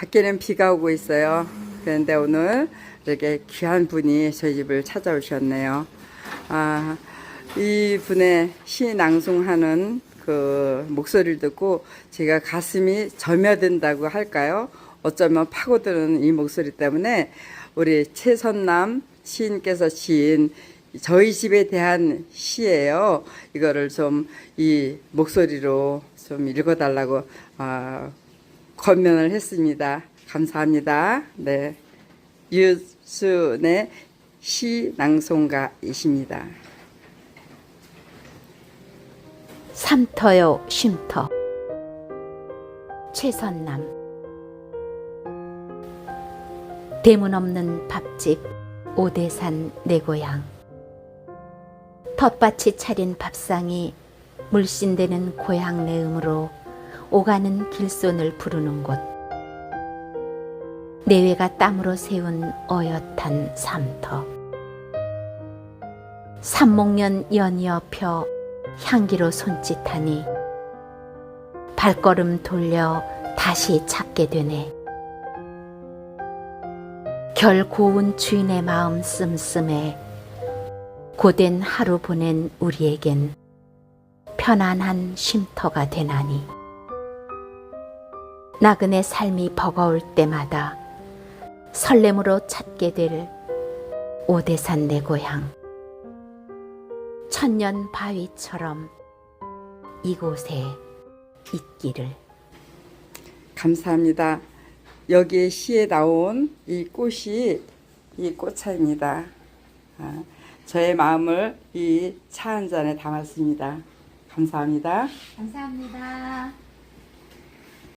밖에는 비가 오고 있어요. 그런데 오늘 이렇게 귀한 분이 저희 집을 찾아오셨네요. 아, 이 분의 시 낭송하는 그 목소리를 듣고 제가 가슴이 절며든다고 할까요? 어쩌면 파고드는 이 목소리 때문에 우리 최선남 시인께서 지은 저희 집에 대한 시예요. 이거를 좀 이 목소리로 좀 읽어달라고 아, 권면을 했습니다. 감사합니다. 네. 유순의 시 낭송가이십니다. 삼터요 쉼터 최선남 대문 없는 밥집 오대산 내 고향 텃밭이 차린 밥상이 물씬대는 고향 내음으로 오가는 길손을 부르는 곳 내외가 땀으로 세운 어엿한 삼터 삼목련 연이어 펴 향기로 손짓하니 발걸음 돌려 다시 찾게 되네. 결 고운 주인의 마음 씀씀해 고된 하루 보낸 우리에겐 편안한 쉼터가 되나니. 나그네 삶이 버거울 때마다 설렘으로 찾게 될 오대산 내 고향. 천년 바위처럼 이곳에 있기를. 감사합니다. 여기 시에 나온 이 꽃이 이 꽃차입니다. 아, 저의 마음을 이 차 한 잔에 담았습니다. 감사합니다. 감사합니다.